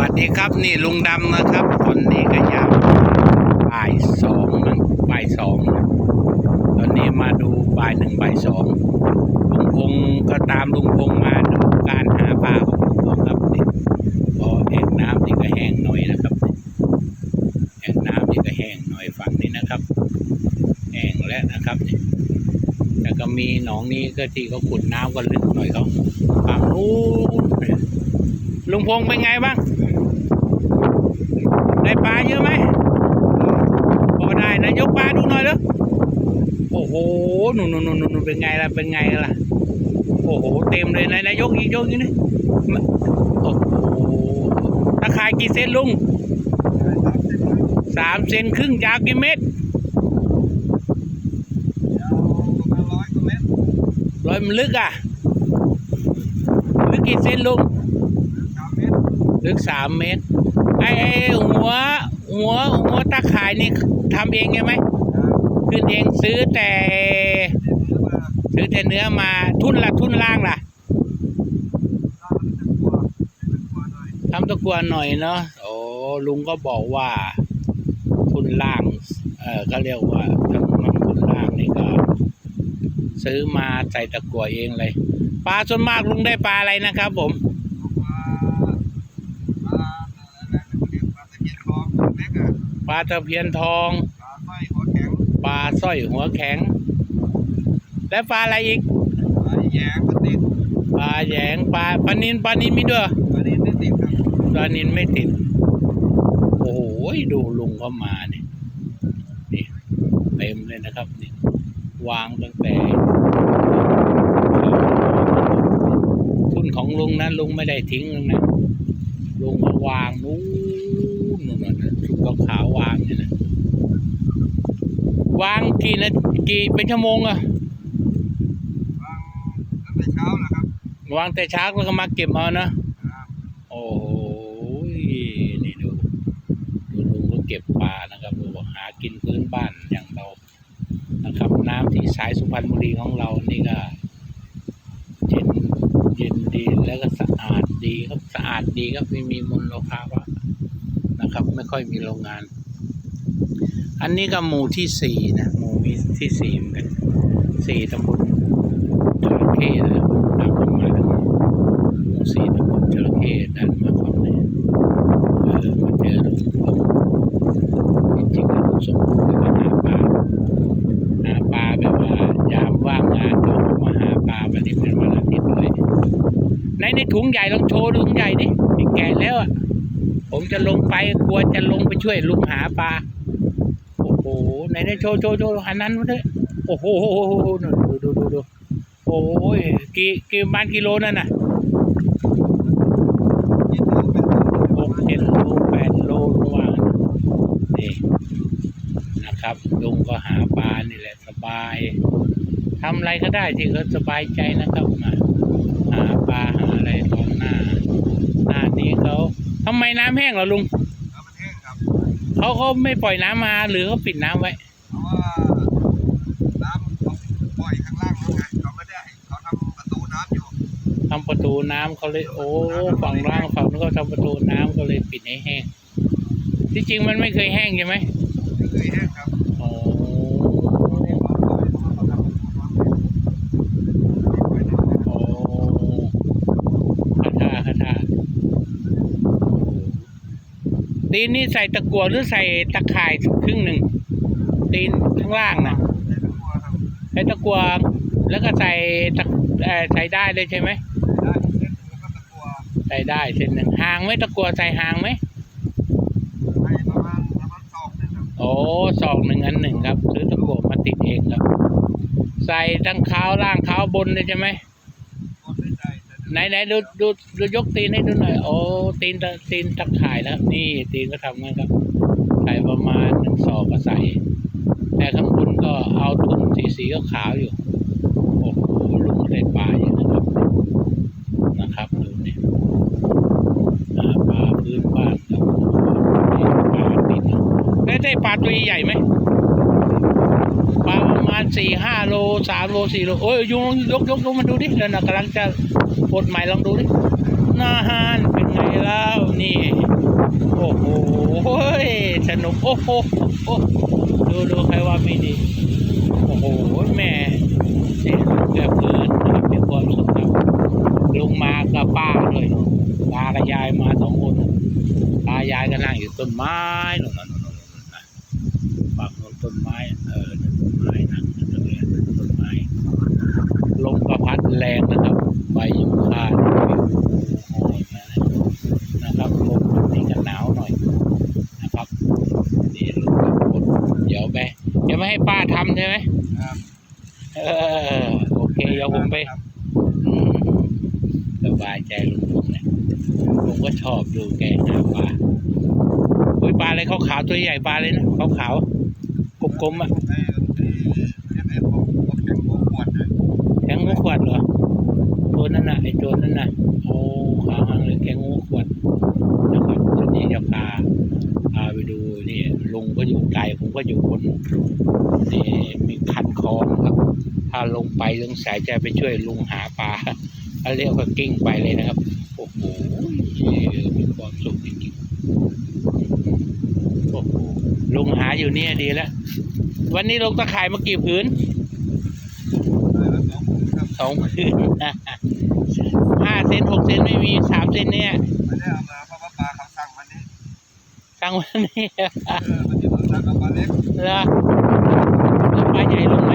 วัสดีครับนี่ลุงดำนะครับ ตอนนี้ก็ยามบ่ายสองมั้งบ่ายสองตอนนี้มาดูบ่ายหนึ่งบ่ายสองลุงพงก็ตามลุงพงมาดูการหาปลาของลุงพงครับนี่พอแอ่งน้ำนี่ก็แห้งหน่อยนะครับแอ่งน้ำนี่ก็แห้งหน่อยฝั่งนี้นะครับแห้งแล้วนะครับแต่ก็มีหนองนี้ก็ที่เขาขุดน้ำก็ลึกหน่อยเขาฝั่งนู้นลุงพงษ์เป็นไงบ้าง ได้ปลาเยอะไหมพอได้นะยกปลาดูหน่อยเด้อโอ้โหหนูนนนนนเป็นไงล่ะเป็นไงล่ะ โอ้โหเต็มเลยนะนายกอีกยกอีกนี่มาโอ้โหตะขายกี่เซนลุงสามเซนครึ่งยาวกี่เมตรร้อยมันลึกอะลึกกี่เซนลุง ลึกสามเมตรไอ้ไอ้หัว หัว หัวตาข่ายนี่ทำเองใช่ไหมขึ้นเองซื้อแต่ ซื้อแต่เนื้อมาทุนละทุนล่างล่ะทำตะกัวนหน่อยเนาะโอ้ลุงก็บอกว่าทุนล่าง เออก็เรียกว่าทำมันทุนล่างนี่ก็ ซื้อมาใส่ตะกัวเองเลยปลาส่วนมากลุงได้ปลาอะไรนะครับผม ปลาตะเพียนทอง ปลาสร้อยหัวแข็ง และปลาอะไรอีก ปลาแหยงปลาปลานินปลานินมีด้วยปลานินไม่ติด โอ้โหดูลุงเขามาเนี่ยนี่เต็มเลยนะครับนี่วางตั้งแต่ทุนของลุงนะลุงไม่ได้ทิ้งลุงนะลุงมาวางนู้นนู่น น่ะชุดขาวๆวางเนี่ยนะวางกี่นากี่เป็นชั่วโมงอะวางแต่เช้าแล้วก็มาเก็บเอานะโอ้โหนี่ดูดูลุงก็เก็บปลานะครับดูบอกหากินพื้นบ้านอย่างเรานะครับ น้ำที่สายสุพรรณบุรีของเรานี่ก็เย็นเย็นดีแล้วก็สะอาดดีครับสะอาดดีครับไม่มีมลภาวะ นะครับ ไม่ค่อยมีโรงงาน อันนี้ก็หมู่ที่สี่นะหมู่ที่สี่เหมือนกันสี่ตำบลจระเข้นะครับตามกันมาทางนี้หมู่สี่ตำบลจระเข้ดันมาฝั่งนี้เออมาเจอลุงพงจริงๆแล้วลุงสมบูรณ์ก็หาปลาหาปลาแบบว่ายามว่างงานก็อมาหาปลาวันนี้เป็นวันอาทิตย์ด้วยในในถุงใหญ่ลองโชว์ถุงใหญ่ดิแก่แล้วอะ ผมจะลงไปกลัวจะลงไปช่วยลุงหาปลา โอ้โหไหนไหนโชว์โชว์โชว์อันนั้นมาด้วยโอ้โหดูดูดูดูโอ้ยกี่กี่บ้านกิโลนั่นน่ะหกเจ็ดโลแปดโลลุงว่างนี่นะครับลุงก็หาปลานี่แหละสบายทำอะไรก็ได้ที่เขาสบายใจนะครับมาหาปลาหาอะไรตอนหน้า น้านี้เขาทำไมน้ำแห้งเหรอลุงเขาเขาไม่ปล่อยน้ำมาหรือเขาปิดน้ำไว้ เพราะว่าน้ำเขาปล่อยข้างล่างแล้วไงเขาไม่ได้ให้เขาทำประตูน้ำอยู่ทำประตูน้ำเขาเลยโอ้ฝั่งล่างฝั่งนู้นก็ทำประตูน้ำก็เลยปิดให้แห้งที่จริงมันไม่เคยแห้งใช่ไหม ไม่เคยแห้งครับ โอ้ ที่เขาปล่อยเพราะว่าเขาทำประตูน้ำอยู่ไม่ปล่อยน้ำนะ โอ้คาถาคาถา ตีนนี่ใส่ตะกั่วหรือใส่ตะข่ายครึ่งหนึ่งตีนข้างล่างนะในตะกัวครับใส่ตะกั่วแล้วก็ใส่ตะเอ่อใส่ได้เลยใช่ไหมได้เส้นแล้วก็ตะกัวใส่ได้เส้นหนึ่งหางไหมตะกั่วใส่หางไหมให้ประมาณประมาณสองนึงครับโอ้สองหนึ่งอันหนึ่งครับซื้อตะกั่วมาติดเองครับ ใส่ทั้งเท้าล่างเท้าบนเลยใช่ไหมกด ไหนไหนดูดูดูยกตีนให้ดูหน่อยโอ้ตีนตีนตะข่ายแล้ว นี่ตีนก็ทำงั้นครับใส่ประมาณหนึ่งศอกก็ใส่ แต่ข้างบนก็เอาทุนสีสีก็ขาวอยู่โอ้โหลุงได้ปลาอย่างนะครับนะครับดูนี่ปลาพื้นบ้านครับปลาติดนะได้ได้ปลาตัวใหญ่ไหมปลาประมาณสี่ห้าโลสามโลสี่โลโอ้ยยกยกยกยกมาดูดิแล้วนะกำลังจะ กดใหม่ลองดูดิหน้าฮานเป็นไงแล้วนี่ โอ้โหสนุกโอ้โหดูดูใครว่าไม่ดี โอ้โหแม่เสียเกือบเกินนะครับความสุขลุงมากับป้าด้วยตากับยายมาสองคนตายายก็นั่งอยู่ต้นไม้หนุน อ้ยปลาอะไรขาวๆตัวใหญ่ปลาเลยนะขาวๆกลมๆอะไอ้ไอ้ไอ้พวกพวกแข็งพวกขวดเนี่ยแกงงูขวดเหรอตัวนั้นน่ะไอ้ตัวนั้นน่ะโอ้ขาวหางเลยแกงงูขวดนะครับตัวนี้จะพาพาไปดูนี่ลุงก็อยู่ไกลผมก็อยู่บนนี่มีคันคลองครับ ถ้าลงไปลงสายใจไปช่วยลุงหาปลาเขาเรียกว่ากิ้งไปเลยนะครับ โอ้โหมีความสุขจริงๆโอ้โหลุงหา อยู่เนี่ยดีแล้ว วันนี้ลงตะข่ายมากี่ผืนได้แล้วสองคนครับสองผืนห้าเซนหกเซนไม่มีสามเซนเนี่ยไม่ได้เอามาเพราะว่าปลาเขาสั่งวันนี้สั่งวันนี้เออวันนี้เขาสั่งเอาปลาเล็กเหรอแล้วปลาใหญ่ลงไหม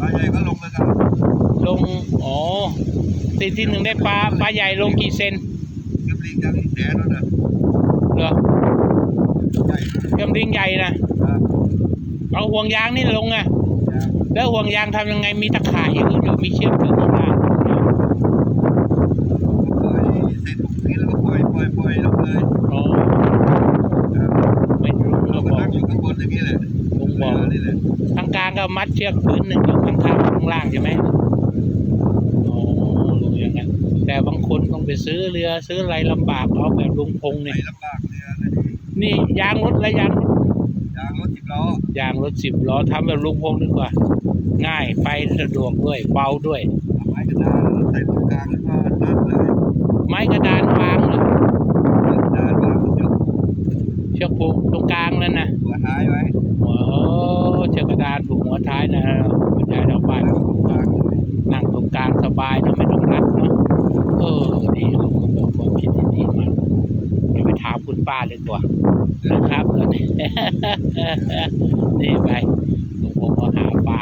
ปลาใหญ่ก็ลงเลยครับลงอ๋อตีที่หนึ่งได้ปลาปลาใหญ่ลงกี่เซนกำลิงยังอีกแสนแล้วนะ เหรอ ใหญ่นะ กำ ลิงใหญ่นะครับเอาห่วงยางนี่ลงอะยางแล้วห่วงยางทำยังไงมีตะข่ายอย่างอื่นหรือมีเชือกถึงข้างล่างปล่อยเสร็จตรงนี้แล้วก็ปล่อยปล่อยปล่อยลงเลยอ๋อครับไม่รู้เราก็ก็บอกนั่งอยู่ข้างบนอย่างนี้แหละลุงบอกนี่แหละทางกลางก็มัดเชือกพื้นหนึ่งอยู่ข้างข้างข้างล่างใช่ไหมอ๋อลุงอย่างนั้นแต่บางคนต้องไปซื้อเรือซื้ออะไรลำบากเอาแบบลุงพงไปเนี่ยลำบากเรือเลย นี่นี่ยางรถและยางรถยางรถสิบล้อยางรถสิบล้อทำแบบลุงพงดีกว่า ง่ายไปสะดวกด้วยเบาด้วยเอาไม้กระดานใส่ตรงกลางแล้วก็นัดเลยไม้กระดานวางเหรอไม้กระดานวางยกเชือกผูกตรงกลางนั่นนะหัวท้ายไว้โอ้เชือกกระดานผูกหัวท้ายนะคุณยายชาวบ้านแล้วตรงกลางเลยนั่งตรงกลางสบายนะไม่ต้องรัดเนาะเออดีลุงก็บอกความคิดที่ดีมากเดี๋ยวไปถามคุณป้าเลยดีกว่า นะครับตอนนี้นี่ไปลุงผมก็หาปลา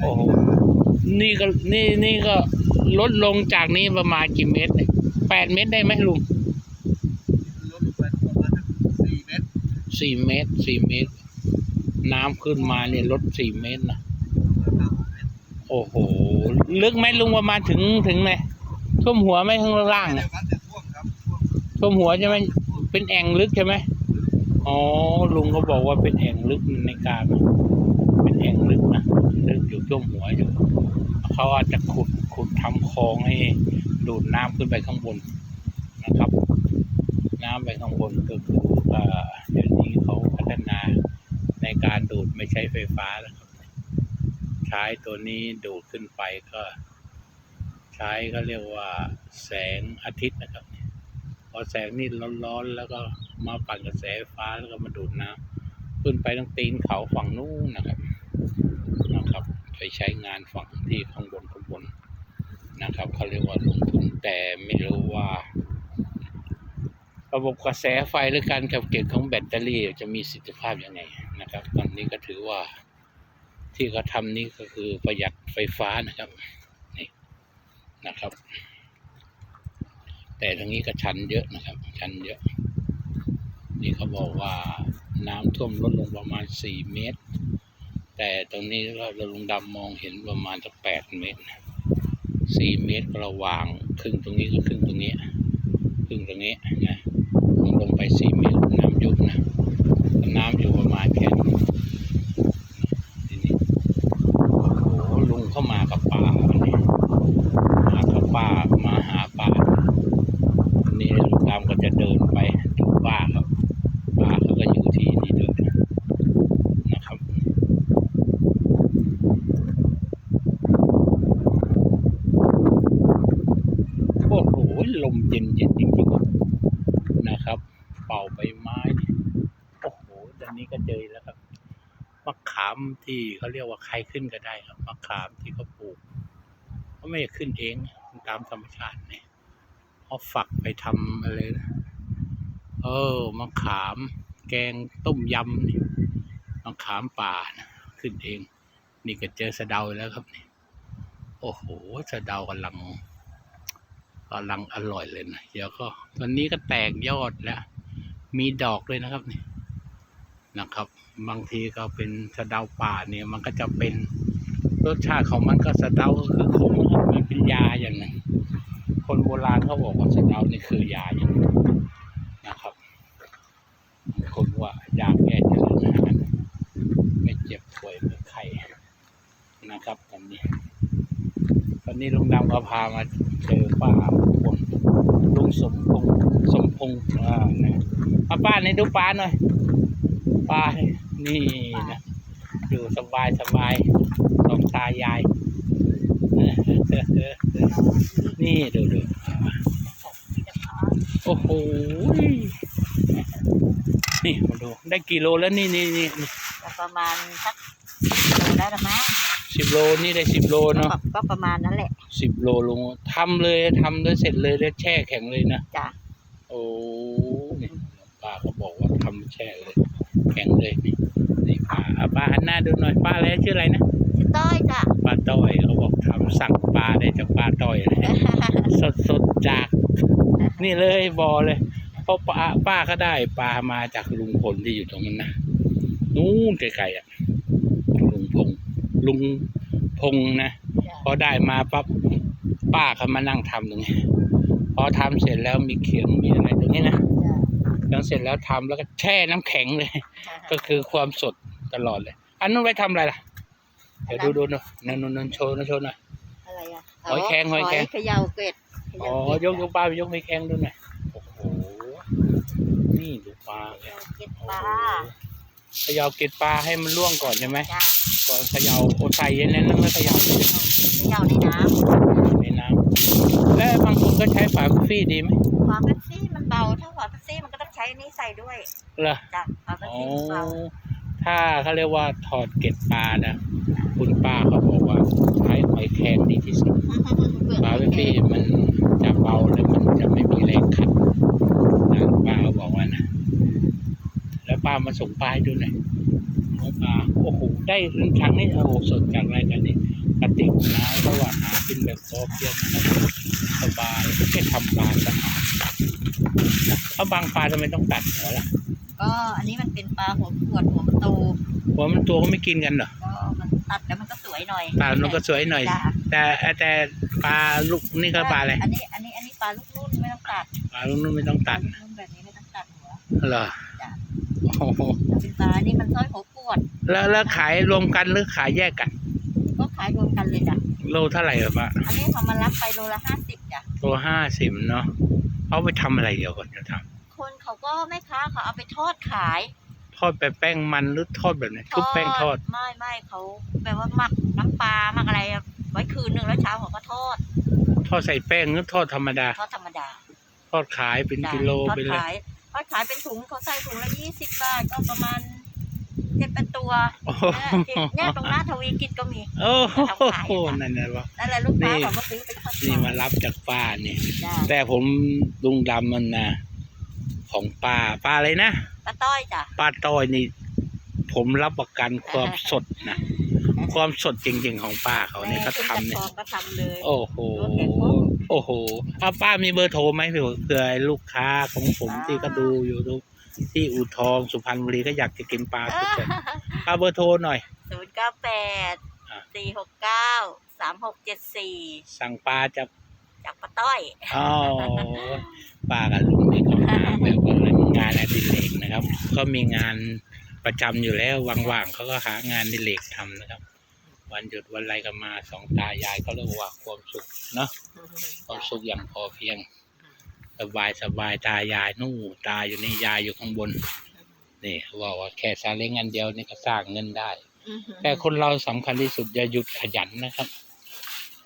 โอ้โหนี่ก็นี่นี่ก็ลดลงจากนี้ประมาณกี่เมตรเนี่ยแปดเมตรได้ไหมลุงลดลงไปประมาณสักสี่เมตรสี่เมตรสี่เมตร น้ำขึ้นมาเนี่ยลดสี่เมตรนะห้าหกเมตรโอ้โห ลึกไหมลุงประมาณถึงถึงไหนท่วมหัวไหมข้างล่างไม่ได้เนี่ยวัดแต่ท่วมครับท่วมท่วมหัวใช่ไหมท่วมเป็นแอ่งลึกใช่ไหม อ๋อ ลุงก็บอกว่าเป็นแอ่งลึกในการเป็นแอ่งลึกนะลึกอยู่ท่วมหัวอยู่ เขาอาจจะขุดขุดทำคลองให้ดูดน้ำขึ้นไปข้างบนนะครับ น้ำไปข้างบนก็คือเดี๋ยวนี้เขาพัฒนาในการดูดไม่ใช้ไฟฟ้าแล้วครับ ใช้ตัวนี้ดูดขึ้นไปก็ ใช้ก็เรียกว่าแสงอาทิตย์นะครับพอแสงนี่ร้อนๆแล้วก็ มาปั่นกระแสไฟฟ้าแล้วก็มาดูดน้ำขึ้นไปตั้งตีนเขาฝั่งนู้นนะครับนะครับ ไปใช้งานฝั่งที่ข้างบนข้างบนนะครับเขาเรียกว่าลงทุนแต่ไม่รู้ว่า ระบบกระแสไฟหรือการขับเก็บของแบตเตอรี่จะมีสิทธิภาพยังไงนะครับ ตอนนี้ก็ถือว่าที่เขาทำนี่ก็คือประหยัดไฟฟ้านะครับนี่นะครับ แต่ทางนี้ก็ชันเยอะนะครับ ชันเยอะ นี่เขาบอกว่าน้ำท่วมลดลงประมาณสี่เมตร แต่ตรงนี้เราลุงดำมองเห็นประมาณสักแปดเมตรสี่เมตรระหว่างครึ่งตรงนี้กับครึ่งตรงนี้ครึ่งตรงนี้นะลงไปสี่เมตรน้ำยุบนะน้ำอยู่ประมาณแค่นี้ทีนี้โอ้โหลุงเข้ามากับป่าวันนี้มากับป่ามาหาป่าวันนี้ลุงดำก็จะเดินไปดูป่าครับป่าเขาก็อยู่ที่นี่ด้วยนะครับ โอ้โหลมเย็นเย็นจริงๆครับนะครับ เป่าใบไม้นี่โอ้โห ก็เจอแล้วครับมะขาม ที่เขาเรียกว่าใครขึ้นก็ได้ครับมะขามที่เขาปลูกเขาไม่ได้ขึ้นเองตามธรรมชาติเนี่ยเขาฝักไปทำอะไรนะเออมะขาม แกงต้มยำนี่มะขามป่านะขึ้นเอง นี่ก็เจอสะเดาแล้วครับนี่โอ้โหสะเดากำลังกำลังอร่อยเลยนะเดี๋ยวก็ตอนนี้ก็แตกยอดแล้ว มีดอกด้วยนะครับนี่ นะครับ บางทีก็เป็นสะเดาป่าเนี่ยมันก็จะเป็นรสชาติของมันก็สะเดาคือขมมันเป็นยาอย่างหนึ่งคนโบราณเขาบอกว่าสะเดานี่คือยาอย่างนะครับ คนว่ายาแก้เจริญอาหารไม่เจ็บป่วยไม่ไข้นะครับตอนนี้ ตอนนี้ลุงดำก็พามาเจอป้าคนลุงสมพงษ์สมพงษ์อ่านะเอาป้าในดูปลาหน่อย ปลานี่นะอยู่สบายสบายสองตายาย นี่ดูดูโอ้โหนี่มาดูได้กี่โลแล้วนี่นี่นี่ก็ประมาณสักโลได้หรือมั้งสิบโลนี่ได้สิบโลเนาะก็ก็ประมาณนั้นแหละสิบโลลงทำเลยทำแล้วเสร็จเลยแล้วแช่แข็งเลยนะจ้ะโอ้นี่ป้าก็บอกว่าทำแช่เลย แข็งเลยนี่นี่ป้าเอาป้าหันหน้าดูหน่อยป้าอะไรชื่ออะไรนะชื่อต้อยจ้ะป้าต้อยเขาบอกทำสั่งปลาได้จากป้าต้อยเลยสดสดๆจาก นี่เลยบอเลยเพราะป้าป้าก็ได้ปลามาจากลุงพลที่อยู่ตรงนั้นนะนู้นไกลๆอะลุงพงลุงพงนะพอได้มาปั๊บป้าเขามานั่งทำตรงนี้พอทำเสร็จแล้วมีเขียงมีอะไรตรงนี้นะ ทำเสร็จแล้วทำแล้วก็แช่น้ำแข็งเลย ก็คือความสดตลอดเลย อันนู้นไว้ทำอะไรล่ะ เดี๋ยวดูดูดูนั่นนู่นนั่นโชว์นะโชว์หน่อยอะไรอะหอยแครงหอยแครงเขย่าเกล็ดเขอ๋ย่าอเกยล็กดยกปลาไปยกไม่แข็งดูหน่อยโอ้โหนี่ดูปลาเขเนี่ยย่าเกล็ดโอ้ปลาโหเขย่าเกล็ดปลาให้มันล่วงก่อนใช่ไหมจ้ะก่อนเขย่าโอใส่ยันนั้นแล้วไม่เขย่าเขย่าในน้ในน้ำและบางคนก็ใช้ฝาฟี่ดีไหม ใช้นี่ใส่ด้วยเหรอจ้ะฝาเป๊ปอ๋อซี่มันเบาถ้าเขาเรียกว่าถอดเกล็ดปลานะคุณป้าเขาบอกว่าใช้หอยแครงดีที่สุดปลาเวฟี่มันจะเบาแล้วมันจะไม่มีแรงขัดนะป้าเขาบอกว่านะ แล้วป้ามาส่งปลาให้ดูหน่อยน้องปลาโอ้โหได้ครั้งนี้โอ้โหสดจากอะไรกันนี่กระติกน้ำระหว่างหากินแบบพอเพียงนะครับสบายแค่ทำปลาสะอาด เพราะบางปลาทำไมต้องตัดหัวล่ะก็อันนี้มันเป็นปลาหัวขวดหัวประตูหัวมันตัวก็ไม่กินกันเหรอก็มันตัดแล้วมันก็สวยหน่อยปลามันก็สวยหน่อย จ้ะแต่แต่ปลาลูกนี่ก็ปลาอะไรอันนี้อันนี้อันนี้ปลาลูกรุ่นไม่ต้องตัดปลาลูกนู้นไม่ต้องตัดปลาลูกรุ่นแบบนี้ไม่ต้องตัดหัวเหรอจ้ะโอ้โหเป็นปลานี่มันสร้อยหัวขวด แล้วแล้วขายรวมกันหรือขายแยกกัน ก็ขายรวมกันเลยจ้ะโลเท่าไหร่เหรอปะอันนี้เขามารับไปโลละห้าสิบจ้ะโลห้าสิบเนาะ เอาไปทำอะไรเดี๋ยวก่อนจะทคนเขาก็แม่ค้าเขาเอาไปทอดขายำทอดแบบแป้งมันหรือทอดแบบไหนทุบแป้งทอดไม่ไม่เขาแบบว่าหมักน้ำปลาหมักอะไรอะไว้คืนหนึ่งแล้วเช้าเขาก็ทอด ทอดใส่แป้งหรือทอดธรรมดา ทอดธรรมดา ทอดขายเป็นจ้ะกิโลทอดเป็นเลยขายทอดขายเป็นถุงเขาใส่ถุงละยี่สิบบาทก็ประมาณ เจ็ดแปดตัวโอ้โหเนี่ยเนี่ยตรงหน้าทวีกิจก็มี โอ้โหนั่นแหละวะ นั่นแหละลูกค้านี่ เขามาซื้อไปทอดนี่มารับจากป้าเนี่ย จ้ะแต่ผมลุงดำมันนะของป้าป้าอะไรนะป้าต้อยจ้ะป้าต้อยนี่ ผมรับประกันความสดนะความสดจริง ๆ ของป้าเขาเนี่ยเขาทำเนี่ย แม่ขึ้นจากคลองก็ทำเลย โอ้โห โอ้โหเอาป้ามีเบอร์โทรไหมเผื่อเผื่อลูกค้าของผมที่ก็ดูอยู่ดู ที่อู่ทองสุพรรณบุรีก็อยากจะกินปลาสดๆเอาเบอร์โทรหน่อย ศูนย์เก้าแปดอะสี่หกเก้าสามหกเจ็ดสี่สั่งปลาจากจากป้าต้อยอ๋อป้ากับลุงนี่ก็มาแบบว่างานอดิเรกนะครับ ก็มีงานประจำอยู่แล้วว่างๆเขาก็หางานอดิเรกทำนะครับ วันหยุดวันอะไรก็มาสองตายายเขาเรียกว่าความสุขเนาะความสุขอย่างพอเพียง สบายสบายตายายนู่นตาอยู่นี่ยายอยู่ข้างบน นี่เขาบอกว่าแค่ซาเล้งอันเดียวนี่ก็สร้างเงินได้ แต่คนเราสำคัญที่สุดอย่าหยุดขยันนะครับ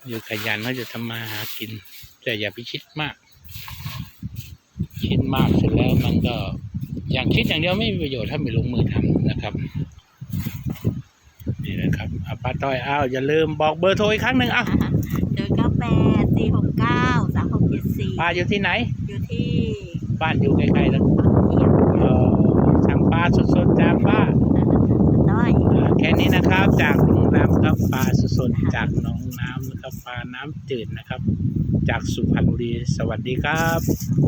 หยุดขยันเราจะทำมาหากิน แต่อย่าไปคิดมาก คิดมากเสร็จแล้วมันก็อย่างคิดอย่างเดียวไม่มีประโยชน์ถ้าไม่ลงมือทำนะครับนี่นะครับอะป้าต้อยอ้าวอย่าลืมบอกเบอร์โทรอีกครั้งหนึ่งอ้าวเดินเก้าแปดสี่หกเก้าสามหกเจ็ดสี่ป้าอยู่ที่ไหน อยู่ที่บ้านอยู่ใกล้ๆแล้วบางเทียนเออสั่งปลาสดๆจากป้าน้อยอ่าแค่นี้นะครับจากโรงน้ำครับปลาสดๆจากหนองน้ำนะครับปลาน้ำจืดนะครับ จากสุพรรณบุรีสวัสดีครับ